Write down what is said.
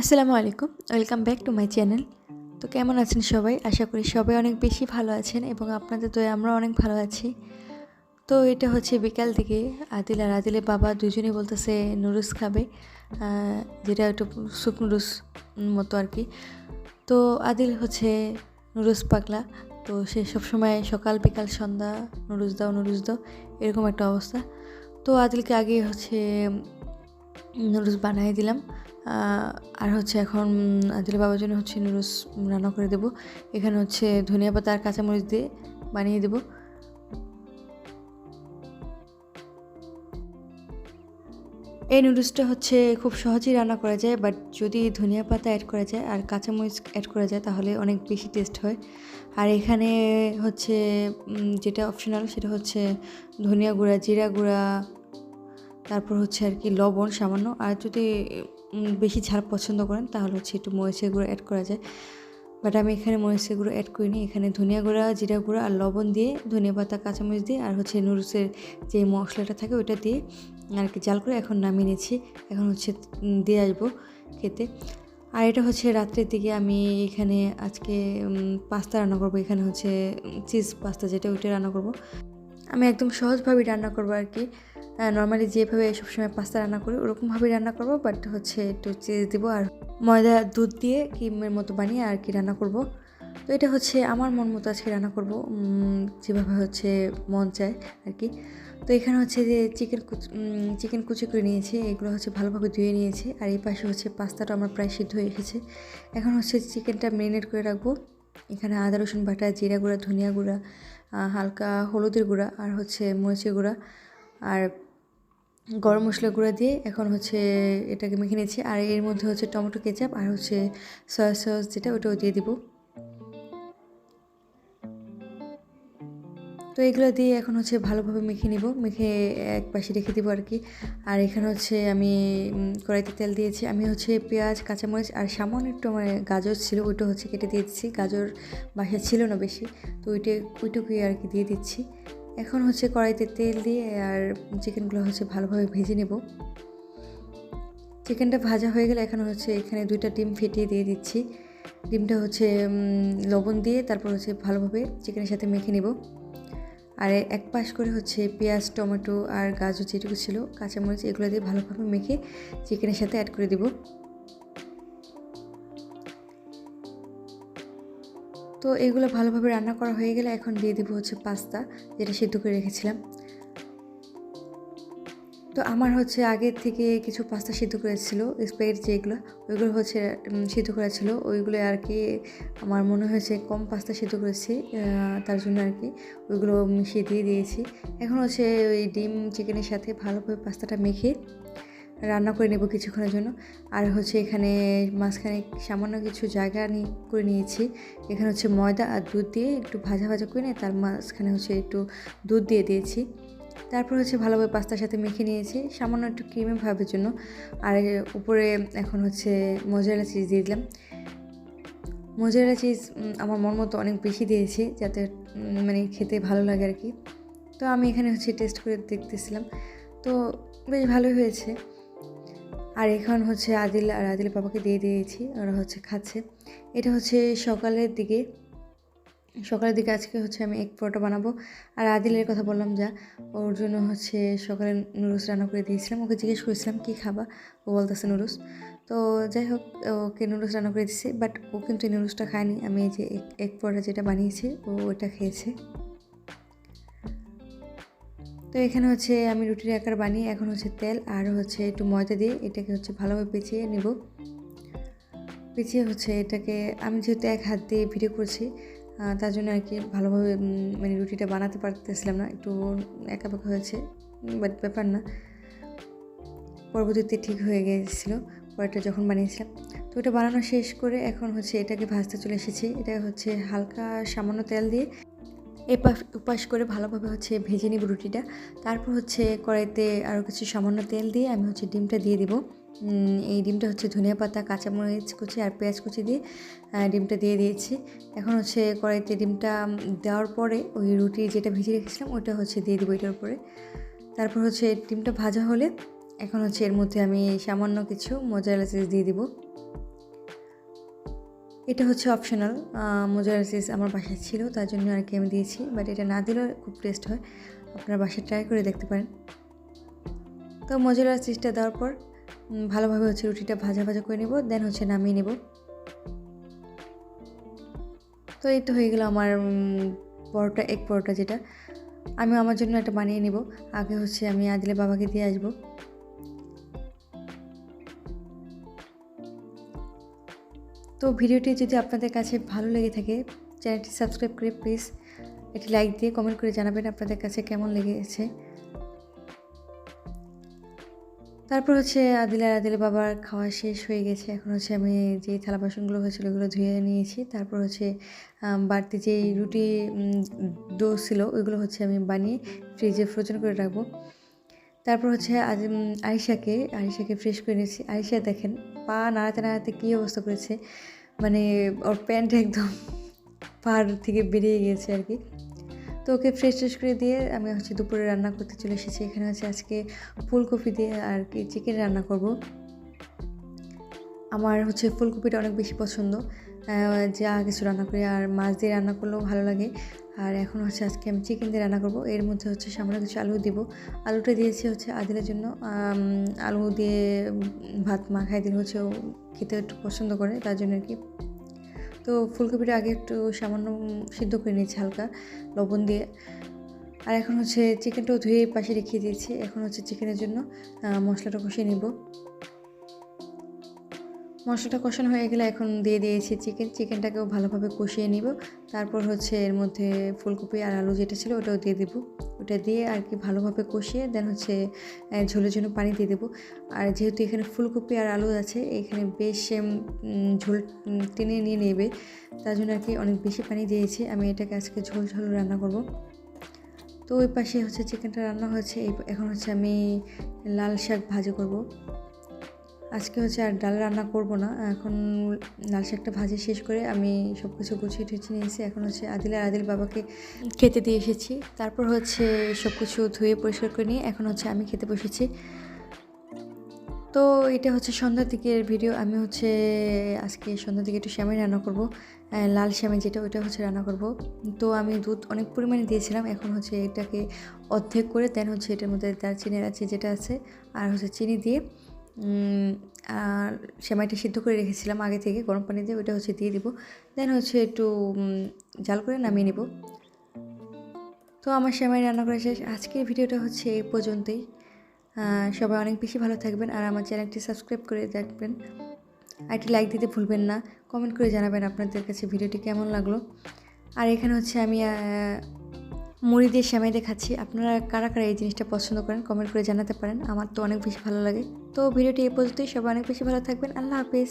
আসসালামু আলাইকুম, welcome back to my channel. তো কেমন আছেন সবাই? আশা করি সবাই অনেক বেশি ভালো আছেন এবং আপনাদের তো আমরা অনেক ভালো আছি। তো এটা হচ্ছে বিকাল থেকে আদিল আর আদিলের বাবা দুজনেই বলতেছে নুডলস খাবে যেটা একটু সুপ নুডলস মতো আর কি। তো আদিল হচ্ছে নুডলস পাগলা, তো সে সবসময় সকাল, বিকাল, সন্ধ্যা নুডলস দাও নুডলস দাও, এরকম একটা অবস্থা। তো আদিলকে আগে হচ্ছে নুডলস বানিয়ে দিলাম। আর হচ্ছে এখন আদিল বাবার জন্য হচ্ছে নুডলস রান্না করে দেবো। এখানে হচ্ছে ধনিয়া পাতা আর কাঁচামরিচ দিয়ে বানিয়ে দেবো। এই নুডলসটা হচ্ছে খুব সহজেই রান্না করা যায় বাট যদি ধনিয়া পাতা অ্যাড করা যায় আর কাঁচামরিচ অ্যাড করা যায়, তাহলে অনেক বেশি টেস্ট হয়। আর এখানে হচ্ছে যেটা অপশনাল সেটা হচ্ছে ধনিয়া গুঁড়া, জিরা গুঁড়া, তারপর হচ্ছে আর কি লবণ সামান্য। আর যদি বেশি ঝাল পছন্দ করেন, তাহলে হচ্ছে একটু মরিচের গুঁড়ো অ্যাড করা যায়। বাট আমি এখানে মরিচের গুঁড়ো অ্যাড করিনি, এখানে ধনিয়া গুঁড়া, জিরা গুঁড়া আর লবণ দিয়ে, ধনিয়া পাতা, কাঁচামরিচ দিয়ে আর হচ্ছে নুডলসের যে মশলাটা থাকে ওইটা দিয়ে আর কি জাল করে এখন নামিয়ে নিয়েছি এখন হচ্ছে দিয়ে আসব খেতে। আর এটা হচ্ছে রাত্রের দিকে আমি এখানে আজকে পাস্তা রান্না করব। এখানে হচ্ছে চিজ পাস্তা যেটা, ওইটা রান্না করব। আমি একদম সহজভাবেই রান্না করব আর কি। নর্মালি যেভাবে সবসময় পাস্তা রান্না করি, ওরকমভাবেই রান্না করব বাট হচ্ছে একটু চিজ দিব আর ময়দা, দুধ দিয়ে ক্রিমের মতো বানিয়ে আর কি রান্না করব। তো এটা হচ্ছে আমার মন মতো আজকে রান্না করব যেভাবে হচ্ছে মন চায় আর কি। তো এখানে হচ্ছে যে চিকেন চিকেন কুচি করে নিয়েছি, এগুলো হচ্ছে ভালোভাবে ধুয়ে নিয়েছি, আর এই পাশে হচ্ছে পাস্তাটা আমার প্রায় সিদ্ধ হয়ে এসেছে এখন হচ্ছে চিকেনটা ম্যারিনেট করে রাখব। এখানে আদা, রসুন বাটা, জিরা গুঁড়া, ধনিয়া গুঁড়া হালকা হলুদের গুঁড়া আর হচ্ছে মরিচের গুঁড়া আর গরম মশলা গুঁড়া দিয়ে এখন হচ্ছে এটাকে মেখে নিয়েছি আর এর মধ্যে হচ্ছে টমেটো কেচাপ আর হচ্ছে সয়া সস যেটা, ওটাও দিয়ে দিব। তো এগুলো দিয়ে এখন হচ্ছে ভালোভাবে মেখে নিব। মেখে এক পাশে রেখে দিব আর কি। আর এখানে হচ্ছে আমি কড়াইতে তেল দিয়েছি। আমি হচ্ছে পেঁয়াজ, কাঁচামরিচ আর সামান্য একটু আমার গাজর ছিল, ওইটা হচ্ছে কেটে দিয়ে দিচ্ছি। গাজর বাসা ছিল না বেশি, তো ওইটা, ওইটুকুই আর কি দিয়ে দিচ্ছি। এখন হচ্ছে কড়াইতে তেল দিয়ে আর চিকেনগুলো হচ্ছে ভালোভাবে ভেজে নেব। চিকেনটা ভাজা হয়ে গেলে এখন হচ্ছে এখানে দুইটা ডিম ফেটিয়ে দিয়ে দিচ্ছি। ডিমটা হচ্ছে লবণ দিয়ে তারপর হচ্ছে ভালোভাবে চিকেনের সাথে মেখে নেব। আর এক পাশ করে হচ্ছে পেঁয়াজ, টমেটো আর গাজর যেটুকু ছিল, কাঁচামরিচ, এগুলো দিয়ে ভালোভাবে মেখে চিকেনের সাথে অ্যাড করে দিব। তো এগুলো ভালোভাবে রান্না করা হয়ে গেলে এখন দিয়ে দিব হচ্ছে পাস্তা, যেটা সিদ্ধ করে রেখেছিলাম। তো আমার হচ্ছে আগের থেকে কিছু পাস্তা সিদ্ধ করেছিল, স্প্রাইট যেগুলো, ওইগুলো হচ্ছে সিদ্ধ করা ছিল ওইগুলো আর কি আমার মনে হয়েছে কম পাস্তা সিদ্ধ করেছি তার জন্য আর কি ওইগুলো মিশিয়ে দিয়ে দিয়েছি। এখন হচ্ছে ওই ডিম, চিকেনের সাথে ভালোভাবে পাস্তাটা মেখে রান্না করে নেব কিছুক্ষণের জন্য। আর হচ্ছে এখানে মাঝখানে সামান্য কিছু জায়গা করে নিয়েছি। এখানে হচ্ছে ময়দা আর দুধ দিয়ে একটু ভাজা ভাজা করে নিয়ে তার মাঝখানে হচ্ছে একটু দুধ দিয়ে দিয়েছি। তারপর হচ্ছে ভালোভাবে পাস্তার সাথে মেখে নিয়েছি। সামান্য একটু ক্রিমে ভাবের জন্য। আর উপরে এখন হচ্ছে মজারেলা চিজ দিয়ে দিলাম। মজারেলা চিজ আমার মন মতো অনেক বেশি দিয়েছি যাতে মানে খেতে ভালো লাগে আর কি তো আমি এখানে হচ্ছে টেস্ট করে দেখতেছিলাম। তো বেশ ভালোই হয়েছে। আর এখন হচ্ছে আদিল আর আদিল বাবাকে দিয়ে দিয়েছি। ওরা হচ্ছে খাচ্ছে। এটা হচ্ছে সকালের দিকে সকালের দিকে আজকে হচ্ছে আমি এক পরোটা বানাবো। আর আদিলের কথা বললাম যা, ওর জন্য হচ্ছে সকালে নুডলস রান্না করে দিয়েছিলাম। ওকে জিজ্ঞেস করেছিলাম, কী খাবা? ও বলতেছে নুডলস তো যাই হোক, ওকে নুডলস রান্না করে দিয়েছি বাট ও কিন্তু এই নুডলসটা খায়নি। আমি এই যে এক পরোটা যেটা বানিয়েছি, ও ওটা খেয়েছে। তো এখানে হচ্ছে আমি রুটির আকার বানিয়ে, এখন হচ্ছে তেল আর হচ্ছে একটু ময়দা দিয়ে এটাকে হচ্ছে ভালোভাবে পেঁচিয়ে নেব। পেঁচিয়ে হচ্ছে এটাকে, আমি যেহেতু এক হাত দিয়ে ভিডিও করছি তার জন্য আর কি ভালোভাবে মানে রুটিটা বানাতে পারতেছিলাম না, একটু একা পাকা হয়েছে বাট ব্যাপার না। পরবর্তীতে ঠিক হয়ে গিয়েছিল পরেরটা যখন বানিয়েছিলাম। তো এটা বানানো শেষ করে এখন হচ্ছে এটাকে ভাজতে চলে এসেছি। এটা হচ্ছে হালকা সামান্য তেল দিয়ে এপাশ উপাস করে ভালোভাবে হচ্ছে ভেজে নিব রুটিটা। তারপর হচ্ছে কড়াইতে আরও কিছু সামান্য তেল দিয়ে আমি হচ্ছে ডিমটা দিয়ে দিব। এই ডিমটা হচ্ছে ধনিয়া পাতা, কাঁচামরিচ কুচি আর পেঁয়াজ কুচি দিয়ে ডিমটা দিয়ে দিয়েছি। এখন হচ্ছে কড়াইতে ডিমটা দেওয়ার পরে ওই রুটি যেটা ভেজে রেখেছিলাম ওইটা হচ্ছে দিয়ে দেবো এটার উপরে। তারপর হচ্ছে ডিমটা ভাজা হলে এখন হচ্ছে এর মধ্যে আমি সামান্য কিছু মোজারেলা চিজ দিয়ে দিব। এটা হচ্ছে অপশনাল মোজারেলা চিজ আমার বাসায় ছিল, তার জন্য আর কি আমি দিয়েছি। বাট এটা না দিলেও খুব টেস্ট হয়। আপনার বাসায় ট্রাই করে দেখতে পারেন। তো মোজারেলা চিজটা দেওয়ার পর ভালোভাবে হচ্ছে রুটিটা ভাজা ভাজা করে নেব দেন হচ্ছে নামিয়ে নেব। তো এই তো হয়ে গেল আমার পরোটা এক পরোটা যেটা। আমি আমার জন্য একটা বানিয়ে নেব। আগে হচ্ছে আমি আদিলে বাবাকে দিয়ে আসব। তো ভিডিওটি যদি আপনাদের কাছে ভালো লেগে থাকে, চ্যানেলটি সাবস্ক্রাইব করে প্লিজ একটি লাইক দিয়ে কমেন্ট করে জানাবেন আপনাদের কাছে কেমন লেগেছে। তারপর হচ্ছে আদিলা আদিলে বাবার খাওয়া শেষ হয়ে গেছে। এখন হচ্ছে আমি যে থালা বাসনগুলো হয়েছিল ওগুলো ধুয়ে নিয়েছি। তারপর হচ্ছে বাড়তি যে রুটি ডো ছিল ওইগুলো হচ্ছে আমি বানিয়ে ফ্রিজে ফ্রোজেন করে রাখব। তারপর হচ্ছে আজ উম, আরিশাকে আরিশাকে ফ্রেশ করে নিয়েছি। আরিশা দেখেন পা নাড়াতে নাড়াতে কী অবস্থা করেছে। মানে ওর প্যান্ট একদম পাহাড় থেকে বেরিয়ে গিয়েছে আর কি। তো ওকে ফ্রেশ ট্রেশ করে দিয়ে আমি হচ্ছে দুপুরে রান্না করতে চলে এসেছি। এখানে হচ্ছে আজকে ফুলকপি দিয়ে আর কি চিকেন রান্না করব। আমার হচ্ছে ফুলকপিটা অনেক বেশি পছন্দ। যা কিছু রান্না করি আর মাছ দিয়ে রান্না করলেও ভালো লাগে। আর এখন হচ্ছে আজকে আমি চিকেন দিয়ে রান্না করব। এর মধ্যে হচ্ছে সামনে কিছু আলু দিব। আলুটা দিয়েছি হচ্ছে আদিলের জন্য। আলু দিয়ে ভাত মাখাই দিলে হচ্ছে খেতে একটু পছন্দ করে, তার জন্য আর কি। তো ফুলকপিটা আগে একটু সামান্য সিদ্ধ করে নিয়েছি হালকা লবণ দিয়ে। আর এখন হচ্ছে চিকেনটাও ধুয়ে পাশে রেখে দিয়েছি। এখন হচ্ছে চিকেনের জন্য মশলাটা কষিয়ে নিব। মশলাটা কষানো হয়ে গেলে এখন দিয়ে দিয়েছি চিকেন। চিকেনটাকেও ভালোভাবে কষিয়ে নিব। তারপর হচ্ছে এর মধ্যে ফুলকপি আর আলু যেটা ছিল ওটাও দিয়ে দেবো। ওটা দিয়ে আর কি ভালোভাবে কষিয়ে দেন হচ্ছে ঝোলের জন্য পানি দিয়ে দেবো। আর যেহেতু এখানে ফুলকপি আর আলু আছে, এখানে বেশ ঝোল টেনে নিয়ে নেবে। তার জন্য আর কি অনেক বেশি পানি দিয়েছি। আমি এটাকে আজকে ঝোল ঝোল রান্না করব। তো ওই পাশে হচ্ছে চিকেনটা রান্না হয়েছে এখন হচ্ছে আমি লাল শাক ভাজি করব। আজকে হচ্ছে আর ডাল রান্না করব না। এখন লাল শাকটা ভাজি শেষ করে আমি সব কিছু গুছিয়ে টুছিয়ে নিয়েছি। এখন হচ্ছে আদিল আর আদিল বাবাকে খেতে দিয়ে এসেছি। তারপর হচ্ছে সব কিছু ধুয়ে পরিষ্কার করে নিয়ে এখন হচ্ছে আমি খেতে বসেছি। তো এটা হচ্ছে সন্ধ্যার দিকের ভিডিও আমি হচ্ছে আজকে সন্ধ্যার দিকে একটু শ্যামাই রান্না করব। লাল শ্যামাই যেটা, ওইটা হচ্ছে রান্না করব। তো আমি দুধ অনেক পরিমাণে দিয়েছিলাম। এখন হচ্ছে এটাকে অর্ধেক করে দেন হচ্ছে এটার মধ্যে দারচিনি এলাচি যেটা আছে, আর হচ্ছে চিনি দিয়ে আর সেমাইটা সিদ্ধ করে রেখেছিলাম আগে থেকে, গরম পানি দিয়ে ওইটা হচ্ছে দিয়ে দিব। দেন হচ্ছে একটু জাল করে নামিয়ে নেব। তো আমার সেমাই রান্না করা শেষ। আজকের ভিডিওটা হচ্ছে এই পর্যন্তই। সবাই অনেক বেশি ভালো থাকবেন আর আমার চ্যানেলটি সাবস্ক্রাইব করে দেখবেন আর একটি লাইক দিতে ভুলবেন না। কমেন্ট করে জানাবেন আপনাদের কাছে ভিডিওটি কেমন লাগল। আর এখানে হচ্ছে আমি মুড়ি দিয়ে শ্যামাই দেখাচ্ছি। আপনারা কারা কারা এই জিনিসটা পছন্দ করেন কমেন্ট করে জানাতে পারেন। আমার তো অনেক বেশি ভালো লাগে। তো ভিডিওটি এই পর্যন্তই। সবাই অনেক বেশি ভালো থাকবেন। আল্লাহ হাফিজ।